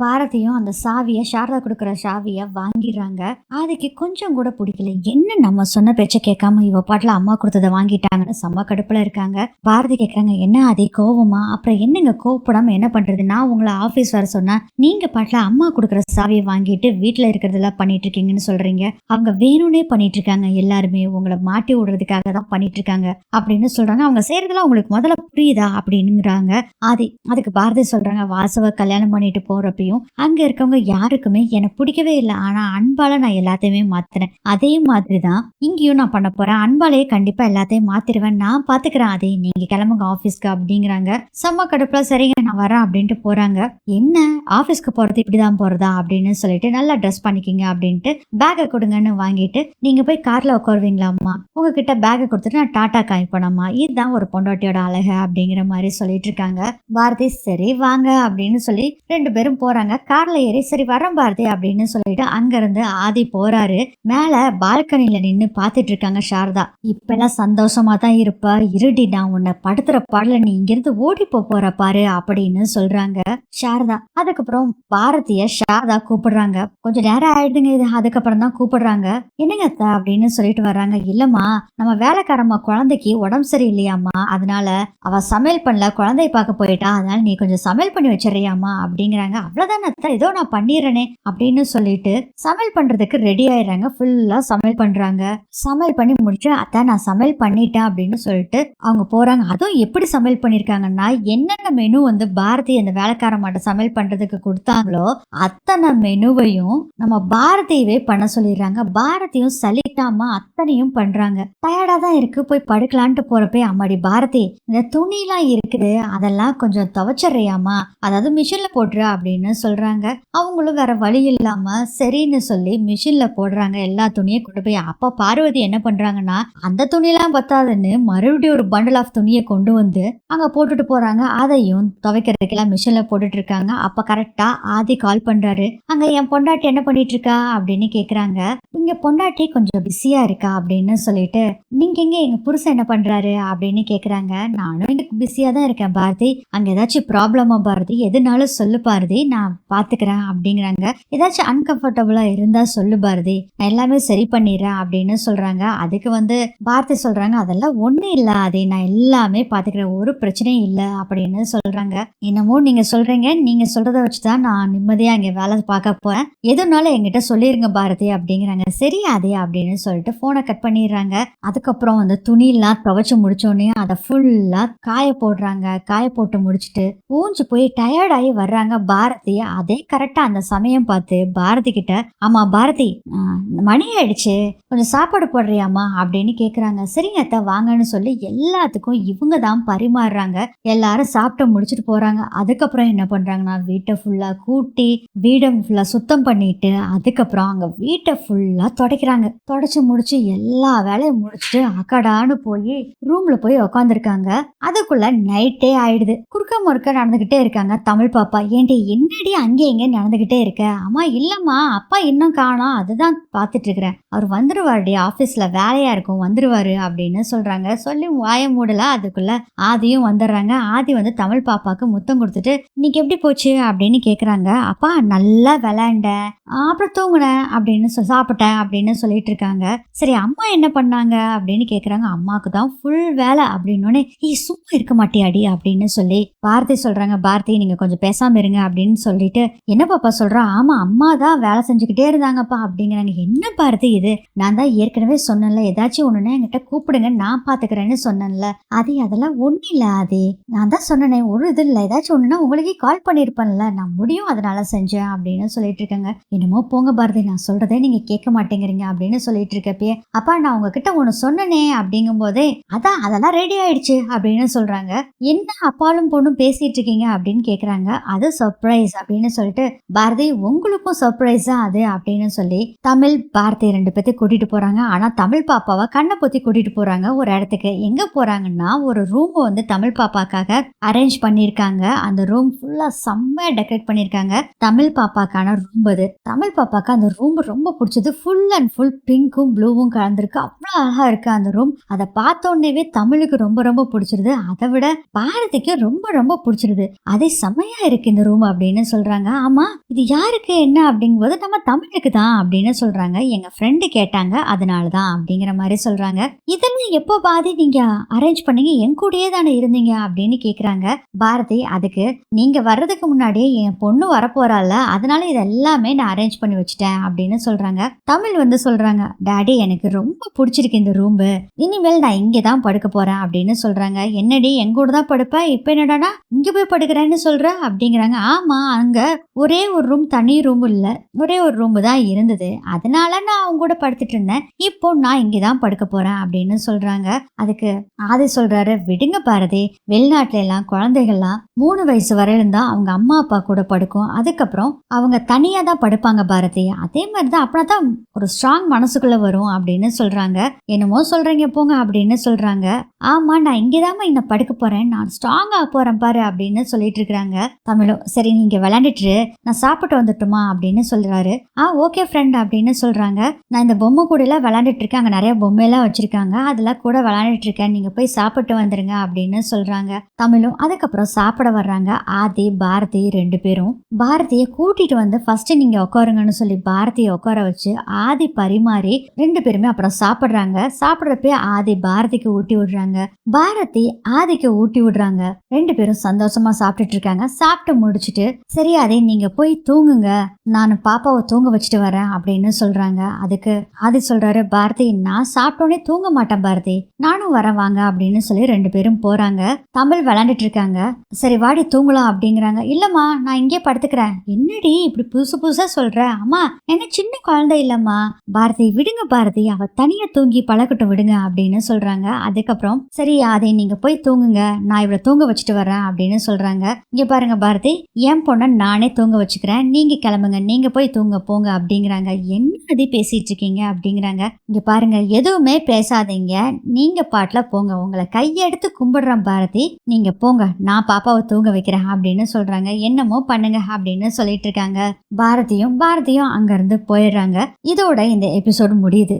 பாரதியும் அந்த சாவியை சாரதா கொடுக்குற சாவியை வாங்கிடுறாங்க. ஆதிக்கு கொஞ்சம் கூட பிடிக்கல. என்ன நம்ம சொன்ன பேச்சை கேட்காம இவ பாட்டில் அம்மா கொடுத்ததை வாங்கிட்டாங்கன்னு செம்ம கடுப்புல இருக்காங்க. பாரதி கேட்குறாங்க என்ன அதே கோவமா? அப்புறம் என்னங்க கோவப்படாம என்ன பண்றது? நான் உங்களை ஆஃபீஸ் வர சொன்னா நீங்க பாட்டில் அம்மா கொடுக்குற சாவியை வாங்கிட்டு வீட்டில் இருக்கிறதெல்லாம் பண்ணிட்டு இருக்கீங்கன்னு சொல்றீங்க. அவங்க வேணும்னே பண்ணிட்டு இருக்காங்க எல்லாருமே. உங்களை மாட்டி விடுறதுக்காக தான் பண்ணிட்டு இருக்காங்க அப்படின்னு சொல்றாங்க. அவங்க செய்யறதெல்லாம் உங்களுக்கு முதல்ல புரியுதா? அப்படின்னுங்கிறாங்க. ஆதி அதுக்கு பாரதி சொல்றாங்க வாசவ கல்யாணம் பண்ணிட்டு போறப்பையும் அங்க இருக்கவங்க யாருக்குமே எனக்கு பிடிக்கவே இல்லை. ஆனா அன்பால நான் எல்லாத்தையுமே மாத்துறேன். அதே மாதிரி தான் இங்கேயும் நான் பண்ண போறேன். அன்பாலேயே கண்டிப்பா எல்லாத்தையும் மாத்திருவேன். நான் பாத்துக்கிறேன். அதே நீங்க கிளம்புங்க ஆபீஸ்க்கு அப்படிங்கிறாங்க. செம்ம கடுப்புல சரிங்க நான் வரேன் அப்படின்ட்டு போறாங்க. என்ன? ஆபீஸ்க்கு போறது இப்படிதான் போறதா அப்படின்னு சொல்லிட்டு நல்லா ட்ரெஸ் பண்ணிக்கிங்க அப்படின்ட்டு பேக்கை கொடுங்கன்னு வாங்கிட்டு நீங்க போய் கார்ல உட்காருவீங்களாம்மா? உங்ககிட்ட பேக்கை கொடுத்துட்டு நான் டாட்டா காமிப்பேனம்மா இதுதான் ஒரு பொண்டாட்டியோட அழகு அப்படிங்கிற மாதிரி சொல்லிட்டு இருக்காங்க. பாரதி சரி வாங்க அப்படின்னு சொல்லி ரெண்டு பேரும் போறாங்க. கார்ல ஏறி சரி வரேன் பாரதி அப்படின்னு சொல்லிட்டு அங்க இருந்து ஆதி போறாரு. மேல பால்கனில நின்னு பாத்துட்டு இருக்காங்க சாரதா. இப்பெல்லாம் சந்தோஷமா தான் இருப்பா. இருடி நான் உன்னை படுத்துற பாடல நீ இங்கிருந்து ஓடி போற பாரு அப்படின்னு சொல்றாங்க சாரதா. அதுக்கப்புறம் பாரதிய சாரதா கூப்பிடுறாங்க. கொஞ்சம் நேரம் ஆயிடுதுங்க இது. அதுக்கப்புறம் தான் கூப்பிடுறாங்க. என்னங்க அத்தா? அப்படின்னு சொல்லிட்டு வர்றாங்க. இல்லம்மா நம்ம வேலைக்காரம்மா குழந்தைக்கு உடம்பு சரியில்லையாம்மா. அதனால அவ சமையல் பண்ணல குழந்தைய பார்க்க போயிட்டா. அதனால நீ கொஞ்சம் சமையல் பண்ணி வச்சிடறியாமா அப்படிங்கிறாங்க. அவ்வளவுதானே பிரதானத்தை ஏதோ நான் பண்ணிடுறேனே அப்படின்னு சொல்லிட்டு சமையல் பண்றதுக்கு ரெடி ஆயிடுறாங்க. ஃபுல்லா சமையல் பண்றாங்க. சமையல் பண்ணி முடிச்சு அத்தா நான் சமையல் பண்ணிட்டேன் அப்படின்னு சொல்லிட்டு அவங்க போறாங்க. அதுவும் எப்படி சமையல் பண்ணிருக்காங்கன்னா என்னென்ன மெனு வந்து பாரதி அந்த வேலைக்கார மாட்ட சமையல் பண்றதுக்கு கொடுத்தாங்களோ அத்தனை மெனுவையும் நம்ம பாரதியவே பண்ண சொல்லிடுறாங்க. பாரதியும் சலிக்காம அத்தனையும் பண்றாங்க. டயர்டா தான் இருக்கு. போய் படுக்கலான்ட்டு போறப்பே அம்மாடி பாரதி இந்த துணிலாம் இருக்குது. அதெல்லாம் கொஞ்சம் துவைச்சிடுறியாமா அதாவது மிஷின்ல போட்டுரு அப்படின்னு சொல்றாங்க. அவங்களும் வேற வழி இல்லாம சரின்னு சொல்லி மிஷின்ல போடுறாங்க. எல்லா துணியும் கொண்டு போய் அப்ப பார்வதி என்ன பண்றாங்கன்னா அந்த துணியெல்லாம் பத்தாதுன்னு மறுபடியும் ஒரு பண்டல் ஆஃப் துணியை கொண்டு வந்து அங்க போட்டுட்டு போறாங்க. அதையும் துவைக்கிறதுக்கெல்லாம் மிஷின்ல போட்டுட்டு இருக்காங்க. அப்ப கரெக்டா ஆதி கால் பண்றாரு. அங்க என் பொண்டாட்டி என்ன பண்ணிட்டு இருக்கா அப்படின்னு கேட்குறாங்க இங்க பொண்டாட்டி கொஞ்சம் பிஸியா இருக்கா அப்படின்னு சொல்லிட்டு நீங்க எங்க எங்க புருஷன் என்ன பண்றாரு? அப்படின்னு கேட்குறாங்க நானும் எனக்கு பிஸியா தான் இருக்கேன் பாரதி. அங்க ஏதாச்சும் ப்ராப்ளமா பாரதி? எதுனாலும் சொல்லு பாரதி. நான் பாத்துக்கிறேன் அப்படிங்கிறாங்க. ஏதாச்சும் அன்கம்ஃபர்டபுளா இருந்தா சொல்லு பாரதி. நான் எல்லாமே சரி பண்ணிடுறேன் அப்படின்னு சொல்றாங்க. அதுக்கு வந்து பாரதி சொல்றாங்க அதெல்லாம் ஒண்ணு இல்ல அதே நான் எல்லாமே பாத்துக்கிறேன். ஒரு பிரச்சனையும் இல்ல அப்படின்னு சொல்றாங்க. என்னமோ நீங்க சொல்றீங்க. நீங்க சொல்றத வச்சுதான் நான் நிம்மதியா இங்க வேலை பார்க்க போறேன். எதுனாலும் எங்கிட்ட சொல்லிருங்க பாரதி அப்படிங்கிறாங்க. சரி அதே அப்படின்னு சொல்லிட்டு போனை கட் பண்ணிடுறாங்க. அதுக்கப்புறம் வந்து துணியெல்லாம் துவைச்சு முடிச்சோடனே அதை ஃபுல்லா காய போடுறாங்க. காய போட்டு முடிச்சுட்டு ஊஞ்சு போய் டயர்டாகி வர்றாங்க பாரதி அதே கரெக்டாக அந்த சமயம் பார்த்து பாரதி கிட்ட ஆமா பாரதி மணி ஆயிடுச்சு. கொஞ்சம் சாப்பாடு போடுறியாமா அப்படின்னு கேட்குறாங்க சரிங்க அத்தை வாங்கன்னு சொல்லி எல்லாத்துக்கும் இவங்க தான் பரிமாறுறாங்க. எல்லாரும் சாப்பிட்டு முடிச்சுட்டு போறாங்க. அதுக்கப்புறம் என்ன பண்றாங்கன்னா வீட்டை ஃபுல்லா கூட்டி வீடை ஃபுல்லா சுத்தம் பண்ணிட்டு அதுக்கப்புறம் அங்கே வீட்டை ஃபுல்லா துடைக்கிறாங்க. தொடச்சி முடிச்சு எல்லா வேலையும் முடிச்சுட்டு அக்கடான்னு போய் ரூமில் போய் உக்காந்துருக்காங்க. அதுக்குள்ள நைட்டே ஆயிடுது. குறுக்க முறுக்க நடந்துக்கிட்டே இருக்காங்க தமிழ் பாப்பா. ஏண்டி பின்னாடி அங்கே இங்கே நடந்துக்கிட்டே இருக்க. அம்மா இல்லைம்மா அப்பா இன்னும் காணோம். அதுதான் பார்த்துட்டு அவர் வந்துருவாருடி ஆஃபீஸில் வேலையாக இருக்கும் வந்துடுவார் அப்படின்னு சொல்கிறாங்க சொல்லி வாய மூடல. அதுக்குள்ளே ஆதியும் வந்துடுறாங்க. ஆதி வந்து தமிழ் பாப்பாவுக்கு முத்தம் கொடுத்துட்டு இன்னைக்கு எப்படி போச்சு? அப்படின்னு கேட்குறாங்க அப்பா நல்லா விளையாண்டேன் அப்புறம் தூங்கினேன் அப்படின்னு சொல் சாப்பிட்டேன் அப்படின்னு சொல்லிட்டு இருக்காங்க. சரி அம்மா என்ன பண்ணாங்க? அப்படின்னு கேட்குறாங்க அம்மாவுக்கு தான் ஃபுல் வேலை. அப்படின்னோடனே ஈ சும்மா இருக்க மாட்டியாடி அப்படின்னு சொல்லி பாரதி சொல்கிறாங்க பாரதி நீங்கள் கொஞ்சம் பேசாமல் இருங்க அப்படின்னு சொல்லிட்டு என்ன பாப்பா சொல்கிறோம் ஆமாம் அம்மா தான் வேலை செஞ்சுக்கிட்டே இருந்தாங்கப்பா அப்படிங்கிறாங்க. என்ன பாரதி தெரியுது. நான் தான் ஏற்கனவே சொன்னேன்ல ஏதாச்சும் ஒண்ணுன்னா என்கிட்ட கூப்பிடுங்க நான் பாத்துக்கிறேன்னு சொன்னேன்ல. அது அதெல்லாம் ஒண்ணு இல்ல அது நான் தான் சொன்னேனே ஒரு இது இல்லை. ஏதாச்சும் ஒண்ணுன்னா உங்களுக்கே கால் பண்ணியிருப்பேன்ல நான் முடியும் அதனால செஞ்சேன் அப்படின்னு சொல்லிட்டு இருக்காங்க. என்னமோ போங்க பாரதி. நான் சொல்றதே நீங்க கேட்க மாட்டேங்கிறீங்க அப்படின்னு சொல்லிட்டு இருக்கப்பயே அப்பா நான் உங்ககிட்ட ஒண்ணு சொன்னனே அப்படிங்கும் போதே அதான் அதெல்லாம் ரெடி ஆயிடுச்சு அப்படின்னு சொல்றாங்க. என்ன அப்பாலும் பொண்ணும் பேசிட்டு இருக்கீங்க? அப்படின்னு கேக்குறாங்க. அது சர்ப்ரைஸ் அப்படின்னு சொல்லிட்டு பாரதி உங்களுக்கும் சர்ப்ரைஸ் தான் அது அப்படின்னு சொல்லி தமிழ் பாரதி ரெண்டு பேர்த்தையும் கூட்டிட்டு போறாங்க. ஆனால் தமிழ் பாப்பாவை கண்ணை பொத்தி கூட்டிட்டு போகிறாங்க ஒரு இடத்துக்கு. எங்கே போறாங்கன்னா ஒரு ரூமை வந்து தமிழ் பாப்பாக்காக அரேஞ்ச் பண்ணியிருக்காங்க. அந்த ரூம் ஃபுல்லாக செம்மையா டெக்கரேட் பண்ணியிருக்காங்க. தமிழ் பாப்பாக்கான ரூம் அது. தமிழ் பாப்பாக்கு அந்த ரூம் ரொம்ப பிடிச்சது. ஃபுல் அண்ட் ஃபுல் பிங்க்கும் ப்ளூவும் கலந்துருக்கு. அவ்வளோ அழகா இருக்கு அந்த ரூம் அதை பார்த்த உடனேவே தமிழுக்கு ரொம்ப ரொம்ப பிடிச்சிருது. அதை விட பாரதிக்கு ரொம்ப ரொம்ப பிடிச்சிருது. அதே செம்மையா இருக்கு இந்த ரூம் அப்படின்னு சொல்றாங்க. ஆமா இது யாருக்கு என்ன அப்படிங்கும்போது நம்ம தமிழுக்கு தான் அப்படின்னு சொல்றாங்க. எங்க ஃப்ரெண்ட் கேட்டாங்க. அதனால தான் அப்படிங்கிற மாதிரி சொல்றாங்க. இதெல்லாம் எப்போ பாதி நீங்க அரேஞ்ச் பண்ணீங்க? என் கூடயே தானே இருந்தீங்க அப்படின்னு கேக்குறாங்க. பாரதி அதுக்கு நீங்க வர்றதுக்கு முன்னாடியே என் பொண்ணு வரப்போறால அதனால இதெல்லாமே நான் அரேஞ்ச் பண்ணி வச்சுட்டேன் அப்படின்னு சொல்றாங்க. தமிழ் வந்து சொல்றாங்க டாடி எனக்கு ரொம்ப பிடிச்சிருக்கு இந்த ரூம் இனிமேல் நான் இங்கே தான் படுக்க போறேன் அப்படின்னு சொல்றாங்க. என்னடி எங்கூட தான் படுப்பேன் இப்போ என்னடானா? இங்க போய் படுக்கிறேன்னு சொல்ற? அப்படிங்கிறாங்க. ஆமா அங்க ஒரே ஒரு ரூம் தனி ரூம் இல்ல. ஒரே ஒரு ரூம் தான் இருந்தது. அதனால நான் அவங்க கூட படுத்துட்டு இருந்தேன். இப்போ நான் இங்கே தான் படுக்க போறேன் அப்படின்னு சொல்றாங்க. அதுக்கு ஆதி சொல்றாரு விடுங்க பாரதி. வெளிநாட்டுல எல்லாம் குழந்தைகள்லாம் மூணு வயசு வரையிலும் தான் அவங்க அம்மா அப்பா கூட படுக்கும். அதுக்கப்புறம் அவங்க தனியா தான் படுப்பாங்க பாரதி. அதே மாதிரி தான் அப்படின்னா தான் ஒரு ஸ்ட்ராங் மனசுக்குள்ள வரும் அப்படின்னு சொல்றாங்க. என்னமோ சொல்றீங்க போங்க அப்படின்னு சொல்றாங்க. ஆமா நான் இங்கேதாம்மா இன்னும் படுக்க போறேன். நான் ஸ்ட்ராங்கா போறேன் பாரு அப்படின்னு சொல்லிட்டு இருக்கிறாங்க. தமிழும் சரி நீங்க விளையாண்டுட்டு நான் சாப்பிட்டு வந்துட்டுமா? அப்படின்னு சொல்றாரு. ஆ ஓகே ஃப்ரெண்ட் அப்படின்னு சொல்றாங்க. நான் இந்த பொம்மை கூடலாம் விளாண்டுட்டு இருக்கேன் அங்கே நிறைய பொம்மையெல்லாம் வச்சுருக்காங்க. அதெல்லாம் கூட விளையாண்டுட்டு இருக்கேன். போய் சாப்பிட்டு வந்துருங்க அப்படின்னு சொல்கிறாங்க தமிழும் அதுக்கப்புறம் சாப்பிட வர்றாங்க. ஆதி பாரதி ரெண்டு பேரும். பாரதியை கூட்டிகிட்டு வந்து ஃபஸ்ட்டு நீங்கள் உட்காருங்கன்னு சொல்லி பாரதியை உட்கார வச்சு ஆதி பரிமாறி ரெண்டு பேருமே அப்புறம் சாப்பிட்றாங்க. சாப்பிட்றப்ப ஆதி பாரதிக்கு ஊட்டி விடுறாங்க. பாரதி ஆதிக்கு ஊட்டி விடுறாங்க. ரெண்டு பேரும் சந்தோஷமாக சாப்பிட்டுட்டு இருக்காங்க. சாப்பிட்டு முடிச்சுட்டு சரி ஆதி நீங்கள் போய் தூங்குங்க. நான் பாப்பாவை தூங்க வச்சுட்டு வரேன் அப்படின்னு சொல்கிறாங்க அதுக்கு ஆதி சொல்றாரு பாரதி நான் சாப்பிட்டோன்னே தூங்க மாட்டேன் பாரதி. நானும் வரேன் வாங்க அப்படின்னு சொல்லி ரெண்டு பேரும் போறாங்க. தமிழ் விளையாண்டுட்டு இருக்காங்க. சரி வாடி தூங்கலாம் அப்படிங்கிறாங்க. இல்லம்மா நான் இங்கே படுத்துக்கிறேன். என்னடி இப்படி புதுசு புதுசா சொல்ற? அம்மா என்ன சின்ன குழந்தை இல்லம்மா. பாரதி விடுங்க பாரதி அவ தனியா தூங்கி பழக்கட்டும் விடுங்க அப்படின்னு சொல்றாங்க. அதுக்கப்புறம் சரி அதை நீங்க போய் தூங்குங்க. நான் இவளை தூங்க வச்சுட்டு வரேன் அப்படின்னு சொல்றாங்க. இங்க பாருங்க பாரதி என் பொண்ணை நானே தூங்க வச்சுக்கிறேன். நீங்க கிளம்புங்க. நீங்க போய் தூங்க போங்க அப்படிங்கிறாங்க. என்ன அது பேசிட்டு இருக்கீங்க அப்படிங்கிறாங்க. இங்க பாருங்க எதுவுமே பேசாதீங்க. நீங்க பாட்டுல போங்க. உங்களை கையெடுத்து கும்பிடுறேன் பாரதி. நீங்க போங்க. நான் பாப்பாவை தூங்க வைக்கிறேன் அப்படின்னு சொல்றாங்க. என்னமோ பண்ணுங்க அப்படின்னு சொல்லிட்டு இருக்காங்க. பாரதியும் பாரதியும் அங்கிருந்து போயிடுறாங்க. இதோட இந்த எபிசோடு முடியுது.